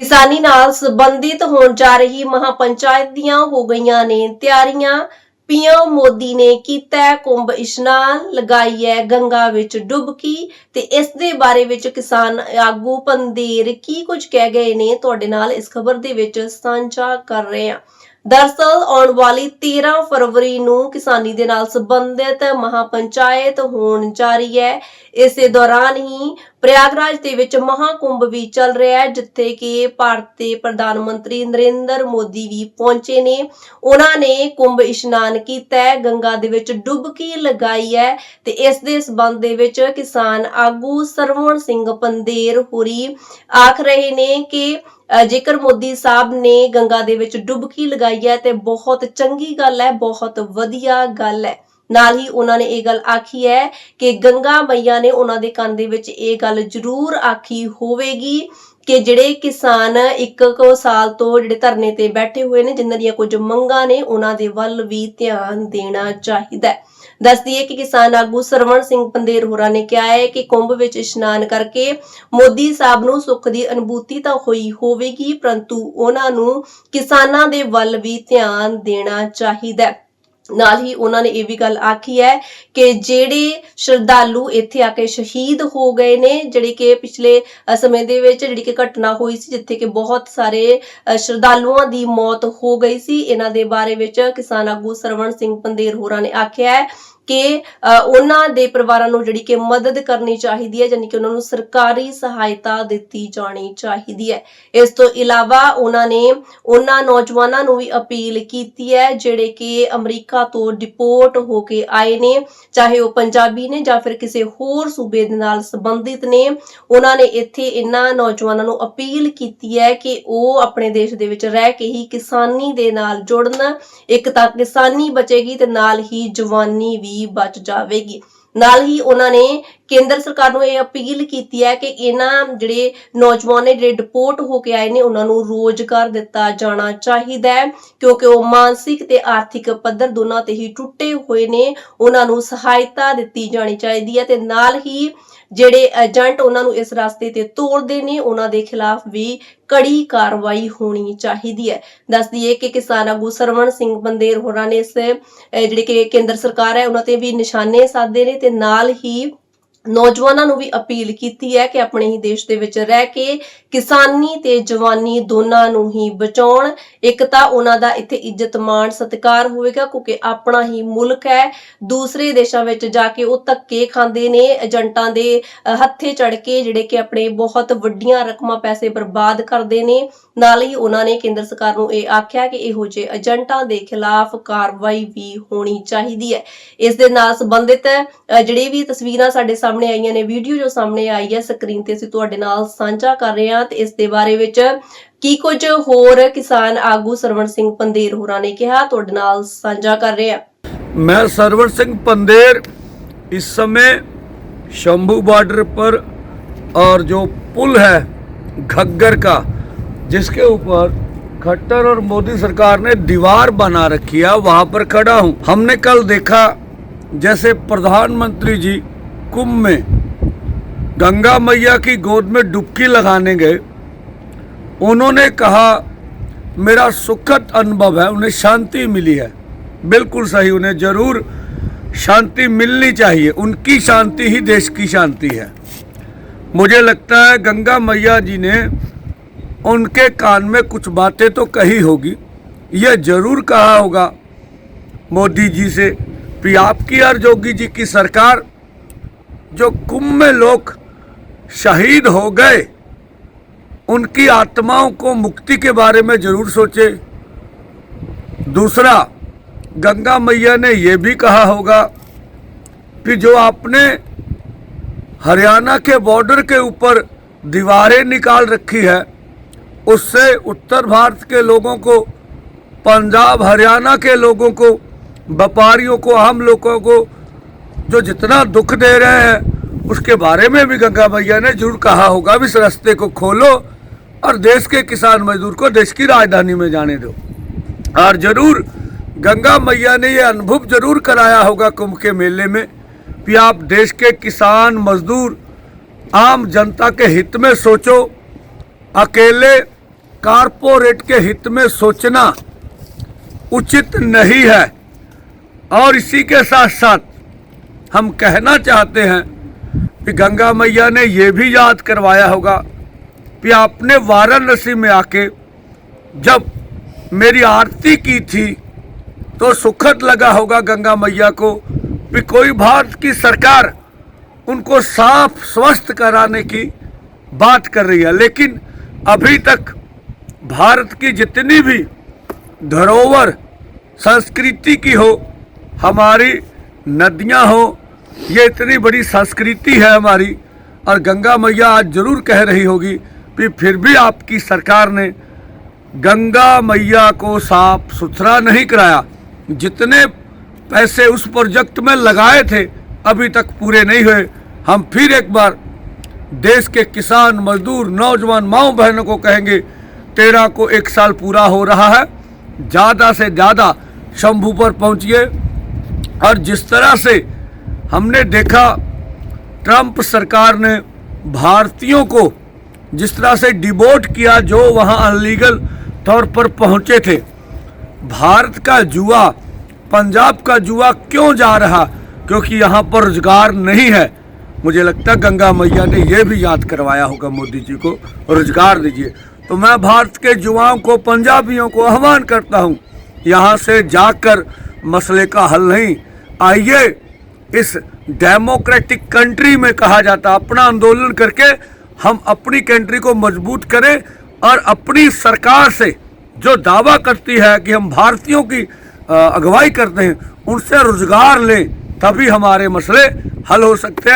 ਕਿਸਾਨੀ ਨਾਲ ਸੰਬੰਧਿਤ ਹੋਣ ਜਾ ਰਹੀ ਮਹਾਪੰਚਾਇਤ ਦੀਆਂ ਹੋ ਗਈਆਂ ਨੇ ਤਿਆਰੀਆਂ। ਪੀਐਮ ਮੋਦੀ ਨੇ ਕੀਤਾ ਕੁੰਭ ਇਸ਼ਨਾਨ, ਲਗਾਈ ਹੈ ਗੰਗਾ ਵਿੱਚ ਡੁਬਕੀ ਤੇ ਇਸ ਦੇ ਬਾਰੇ ਵਿੱਚ ਕਿਸਾਨ ਆਗੂ ਪੰਦੇਰ ਕੀ ਕੁਝ ਕਹਿ ਗਏ ਨੇ ਤੁਹਾਡੇ ਨਾਲ ਇਸ ਖਬਰ ਦੇ ਵਿੱਚ ਸਾਂਝਾ ਕਰ ਰਹੇ ਹਾਂ। ਦਰਸਲ ਆਉਣ ਵਾਲੀ 13 ਫਰਵਰੀ ਨੂੰ ਕਿਸਾਨੀ ਦੇ ਨਾਲ ਸੰਬੰਧਿਤ ਮਹਾਪੰਚਾਇਤ ਹੋਣ ਜਾ ਰਹੀ ਹੈ। ਇਸੇ ਦੌਰਾਨ ਹੀ ਪ੍ਰਯਾਗਰਾਜ ਦੇ ਵਿੱਚ ਮਹਾਕੁੰਭ ਵੀ ਚੱਲ ਰਿਹਾ ਹੈ, ਜਿੱਥੇ ਕਿ ਭਾਰਤ ਦੇ ਪ੍ਰਧਾਨ ਮੰਤਰੀ ਨਰਿੰਦਰ ਮੋਦੀ ਵੀ ਪਹੁੰਚੇ ਨੇ। ਉਹਨਾਂ ਨੇ ਕੁੰਭ ਇਸ਼ਨਾਨ ਕੀਤਾ ਹੈ, ਗੰਗਾ ਦੇ ਵਿੱਚ ਡੁਬਕੀ ਲਗਾਈ ਹੈ ਤੇ ਇਸ ਦੇ ਸਬੰਧ ਦੇ ਵਿੱਚ ਕਿਸਾਨ ਆਗੂ ਸਰਵਣ ਸਿੰਘ ਪੰਦੇਰ ਹੋਰੀ ਆਖ ਰਹੇ ਨੇ ਕਿ ਜੇਕਰ ਮੋਦੀ ਸਾਹਿਬ ਨੇ ਗੰਗਾ ਦੇ ਵਿੱਚ ਡੁਬਕੀ ਲਗਾਈ ਹੈ ਤੇ ਬਹੁਤ ਚੰਗੀ ਗੱਲ ਹੈ, ਬਹੁਤ ਵਧੀਆ ਗੱਲ ਹੈ। ਨਾਲ ਹੀ ਉਹਨਾਂ ਨੇ ਇਹ ਗੱਲ ਆਖੀ ਹੈ ਕਿ ਗੰਗਾ ਮਈਆ ਨੇ ਉਹਨਾਂ ਦੇ ਕੰਨ ਦੇ ਵਿੱਚ ਇਹ ਗੱਲ ਜ਼ਰੂਰ ਆਖੀ ਹੋਵੇਗੀ ਕਿ ਜਿਹੜੇ ਕਿਸਾਨ ਇੱਕ ਕੋ ਸਾਲ ਤੋਂ ਜਿਹੜੇ ਧਰਨੇ ਤੇ ਬੈਠੇ ਹੋਏ ਨੇ, ਜਿਨ੍ਹਾਂ ਦੀਆਂ ਕੁਝ ਮੰਗਾਂ ਨੇ, ਉਹਨਾਂ ਦੇ ਵੱਲ ਵੀ ਧਿਆਨ ਦੇਣਾ ਚਾਹੀਦਾ ਹੈ। ਦੱਸ ਦਈਏ ਕਿ ਕਿਸਾਨ ਆਗੂ ਸਰਵਣ ਸਿੰਘ ਪੰਦੇਰ ਹੋਰਾਂ ਨੇ ਕਿਹਾ ਹੈ ਕਿ ਕੁੰਭ ਵਿੱਚ ਇਸ਼ਨਾਨ ਕਰਕੇ ਮੋਦੀ ਸਾਹਿਬ ਨੂੰ ਸੁੱਖ ਦੀ ਅਨੁਭੂਤੀ ਤਾਂ ਹੋਈ ਹੋਵੇਗੀ, ਪਰੰਤੂ ਉਹਨਾਂ ਨੂੰ ਕਿਸਾਨਾਂ ਦੇ ਵੱਲ ਵੀ ਧਿਆਨ ਦੇਣਾ ਚਾਹੀਦਾ ਹੈ। ਨਾਲ ਹੀ ਉਹਨਾਂ ਨੇ ਇਹ ਵੀ ਗੱਲ ਆਖੀ ਹੈ ਕਿ ਜਿਹੜੇ ਸ਼ਰਧਾਲੂ ਇੱਥੇ ਆ ਕੇ ਸ਼ਹੀਦ ਹੋ ਗਏ ਨੇ, ਜਿਹੜੀ ਕਿ ਪਿਛਲੇ ਸਮੇਂ ਦੇ ਵਿੱਚ ਜਿਹੜੀ ਕਿ ਘਟਨਾ ਹੋਈ ਸੀ ਜਿੱਥੇ ਕਿ ਬਹੁਤ ਸਾਰੇ ਸ਼ਰਧਾਲੂਆਂ ਦੀ ਮੌਤ ਹੋ ਗਈ ਸੀ, ਇਹਨਾਂ ਦੇ ਬਾਰੇ ਵਿੱਚ ਕਿਸਾਨ ਆਗੂ ਸਰਵਣ ਸਿੰਘ ਪੰਦੇਰ ਹੋਰਾਂ ਨੇ ਆਖਿਆ ਹੈ ਕਿ ਉਹਨਾਂ ਦੇ ਪਰਿਵਾਰਾਂ ਨੂੰ ਜਿਹੜੀ ਕਿ ਮਦਦ ਕਰਨੀ ਚਾਹੀਦੀ ਹੈ ਯਾਨੀ ਕਿ ਉਹਨਾਂ ਨੂੰ ਸਰਕਾਰੀ ਸਹਾਇਤਾ ਦਿੱਤੀ ਜਾਣੀ ਚਾਹੀਦੀ ਹੈ। ਇਸ ਤੋਂ ਇਲਾਵਾ ਉਹਨਾਂ ਨੇ ਉਹਨਾਂ ਨੌਜਵਾਨਾਂ ਨੂੰ ਵੀ ਅਪੀਲ ਕੀਤੀ ਹੈ, ਜਿਹੜੇ ਕਿ ਅਮਰੀਕਾ ਤੋਂ ਡਿਪੋਰਟ ਹੋ ਕੇ ਆਏ ਨੇ, ਚਾਹੇ ਉਹ ਪੰਜਾਬੀ ਨੇ ਜਾਂ ਫਿਰ ਕਿਸੇ ਹੋਰ ਸੂਬੇ ਦੇ ਨਾਲ ਸੰਬੰਧਿਤ ਨੇ, ਉਹਨਾਂ ਨੇ ਇੱਥੇ ਇਹਨਾਂ ਨੌਜਵਾਨਾਂ ਨੂੰ ਅਪੀਲ ਕੀਤੀ ਹੈ ਕਿ ਉਹ ਆਪਣੇ ਦੇਸ਼ ਦੇ ਵਿੱਚ ਰਹਿ ਕੇ ਹੀ ਕਿਸਾਨੀ ਦੇ ਨਾਲ ਜੁੜਨ। ਇੱਕ ਤਾਂ ਕਿਸਾਨੀ ਬਚੇਗੀ ਤੇ ਨਾਲ ਹੀ ਜਵਾਨੀ ਵੀ ਬਚ ਜਾਵੇਗੀ। ਨਾਲ ਹੀ ਉਹਨਾਂ ਨੇ ਕੇਂਦਰ ਸਰਕਾਰ ਨੂੰ ਇਹ ਅਪੀਲ ਕੀਤੀ ਹੈ ਕਿ ਇਹਨਾਂ ਜਿਹੜੇ ਨੌਜਵਾਨ ਨੇ, ਜਿਹੜੇ ਡਿਪੋਰਟ ਹੋ ਕੇ ਆਏ ਨੇ, ਉਹਨਾਂ ਨੂੰ ਰੋਜ਼ਗਾਰ ਦਿੱਤਾ ਜਾਣਾ ਚਾਹੀਦਾ ਹੈ, ਕਿਉਂਕਿ ਉਹ ਮਾਨਸਿਕ ਤੇ ਆਰਥਿਕ ਪੱਧਰ ਦੋਨਾਂ ਤੇ ਹੀ ਟੁੱਟੇ ਹੋਏ ਨੇ। ਉਹਨਾਂ ਨੂੰ ਸਹਾਇਤਾ ਦਿੱਤੀ ਜਾਣੀ ਚਾਹੀਦੀ ਹੈ ਤੇ ਨਾਲ ਹੀ ਜਿਹੜੇ ਏਜੰਟ ਉਹਨਾਂ ਨੂੰ ਇਸ ਰਸਤੇ ਤੇ ਤੋਰਦੇ ਨੇ, ਉਹਨਾਂ ਦੇ ਖਿਲਾਫ ਵੀ ਕੜੀ ਕਾਰਵਾਈ ਹੋਣੀ ਚਾਹੀਦੀ ਹੈ। ਦੱਸ ਦਈਏ ਕਿ ਕਿਸਾਨ ਆਗੂ ਸਰਵਣ ਸਿੰਘ ਬੰਦੇਰ ਹੋਰਾਂ ਨੇ ਇਸ ਜਿਹੜੇ ਕਿ ਕੇਂਦਰ ਸਰਕਾਰ ਹੈ, ਉਹਨਾਂ ਤੇ ਵੀ ਨਿਸ਼ਾਨੇ ਸਾਧੇ ਨੇ ਤੇ ਨਾਲ ਹੀ ਨੌਜਵਾਨਾਂ ਨੂੰ ਵੀ ਅਪੀਲ ਕੀਤੀ ਹੈ ਕਿ ਆਪਣੇ ਹੀ ਦੇਸ਼ ਦੇ ਵਿੱਚ ਰਹਿ ਕੇ ਕਿਸਾਨੀ ਤੇ ਜਵਾਨੀ ਦੋਨਾਂ ਨੂੰ ਹੀ ਬਚਾਉਣ। ਇੱਕ ਤਾਂ ਉਹਨਾਂ ਦਾ ਇੱਥੇ ਇੱਜ਼ਤ ਮਾਣ ਸਤਿਕਾਰ ਹੋਵੇਗਾ ਕਿਉਂਕਿ ਆਪਣਾ ਹੀ ਮੁਲਕ ਹੈ। ਦੂਸਰੇ ਦੇਸ਼ਾਂ ਵਿੱਚ ਜਾ ਕੇ ਉਹ ਧੱਕੇ ਖਾਂਦੇ ਨੇ, ਏਜੰਟਾਂ ਦੇ ਹੱਥੇ ਚੜ ਕੇ ਜਿਹੜੇ ਕਿ ਆਪਣੇ ਬਹੁਤ ਵੱਡੀਆਂ ਰਕਮਾਂ ਪੈਸੇ ਬਰਬਾਦ ਕਰਦੇ ਨੇ। ਨਾਲ ਹੀ ਉਹਨਾਂ ਨੇ ਕੇਂਦਰ ਸਰਕਾਰ ਨੂੰ ਇਹ ਆਖਿਆ ਕਿ ਇਹੋ ਜਿਹੇ ਏਜੰਟਾਂ ਦੇ ਖਿਲਾਫ ਕਾਰਵਾਈ ਵੀ ਹੋਣੀ ਚਾਹੀਦੀ ਹੈ। ਇਸ ਦੇ ਨਾਲ ਸੰਬੰਧਿਤ ਜਿਹੜੀ ਵੀ ਤਸਵੀਰਾਂ ਸਾਡੇ ਸਾਹਮਣੇ ਆਈਆਂ ਨੇ ਵੀਡੀਓ ਜੋ ਸਾਹਮਣੇ ਆਈ ਹੈ ਸਕਰੀਨ ਤੇ ਅਸੀਂ ਤੁਹਾਡੇ ਨਾਲ ਸਾਂਝਾ ਕਰ ਰਹੇ ਹਾਂ ਤੇ ਇਸ ਦੇ ਬਾਰੇ ਵਿੱਚ ਕੀ ਕੁਝ ਹੋਰ ਕਿਸਾਨ ਆਗੂ ਸਰਵਣ ਸਿੰਘ ਪੰਦੇਰ ਹੋਰਾਂ ਨੇ ਕਿਹਾ ਤੁਹਾਡੇ ਨਾਲ ਸਾਂਝਾ ਕਰ ਰਹੇ ਹਾਂ मैं सरवर सिंह पंदेर इस समय शंभू बॉर्डर पर और जो पुल है घग्गर का जिसके ऊपर खट्टर और मोदी सरकार ने दीवार बना रखी है वहां पर खड़ा हूं हमने कल देखा जैसे प्रधानमंत्री जी कुंभ में गंगा मैया की गोद में डुबकी लगाने गए। उन्होंने कहा, मेरा सुखद अनुभव है, उन्हें शांति मिली है। बिल्कुल सही, उन्हें ज़रूर शांति मिलनी चाहिए। उनकी शांति ही देश की शांति है। मुझे लगता है गंगा मैया जी ने उनके कान में कुछ बातें तो कही होगी। यह ज़रूर कहा होगा, मोदी जी से, कि आपकी और जोगी जी की सरकार जो कुंभ में लोग शहीद हो गए, उनकी आत्माओं को मुक्ति के बारे में ज़रूर सोचे। दूसरा, गंगा मैया ने यह भी कहा होगा कि जो आपने हरियाणा के बॉर्डर के ऊपर दीवारें निकाल रखी है, उससे उत्तर भारत के लोगों को, पंजाब हरियाणा के लोगों को, व्यापारियों को, आम लोगों को जो जितना दुख दे रहे हैं, उसके बारे में भी गंगा मैया ने ज़रूर कहा होगा भी इस रास्ते को खोलो और देश के किसान मजदूर को देश की राजधानी में जाने दो। और ज़रूर गंगा मैया ने यह अनुभव ज़रूर कराया होगा कुंभ के मेले में कि आप देश के किसान मजदूर आम जनता के हित में सोचो, अकेले कारपोरेट के हित में सोचना उचित नहीं है। और इसी के साथ साथ हम कहना चाहते हैं कि गंगा मैया ने ये भी याद करवाया होगा कि आपने वाराणसी में आके जब मेरी आरती की थी तो सुखद लगा होगा गंगा मैया को कि कोई भारत की सरकार उनको साफ़ स्वस्थ कराने की बात कर रही है। लेकिन अभी तक भारत की जितनी भी धरोहर संस्कृति की हो, हमारी नदियाँ हो ये इतनी बड़ी संस्कृति है हमारी और गंगा मैया आज ज़रूर कह रही होगी कि फिर भी आपकी सरकार ने गंगा मैया को साफ़ सुथरा नहीं कराया। जितने पैसे उस प्रोजेक्ट में लगाए थे, अभी तक पूरे नहीं हुए। हम फिर एक बार देश के किसान, मजदूर, नौजवान माओ बहनों को कहेंगे तेरह को एक साल पूरा हो रहा है। ज़्यादा से ज़्यादा शंभू पर पहुंचिए और जिस तरह से हमने देखा ट्रंप सरकार ने भारतीयों को जिस तरह से डिबोट किया जो वहाँ अनलीगल तौर पर पहुँचे थे, भारत का जुआ, पंजाब का जुआ क्यों जा रहा? क्योंकि यहाँ पर रोज़गार नहीं है। मुझे लगता गंगा मैया ने यह भी याद करवाया होगा मोदी जी को, रोज़गार दीजिए। तो मैं भारत के युवाओं को, पंजाबियों को आह्वान करता हूँ, यहाँ से जाकर मसले का हल नहीं। आइए इस डेमोक्रेटिक कंट्री में कहा जाता अपना आंदोलन करके हम अपनी कंट्री को मज़बूत करें और अपनी सरकार से जो दावा करती है कि हम भारतीयों की अगुवाई करते हैं, उनसे रोज़गार लें, तभी हमारे मसले हल हो सकते हैं।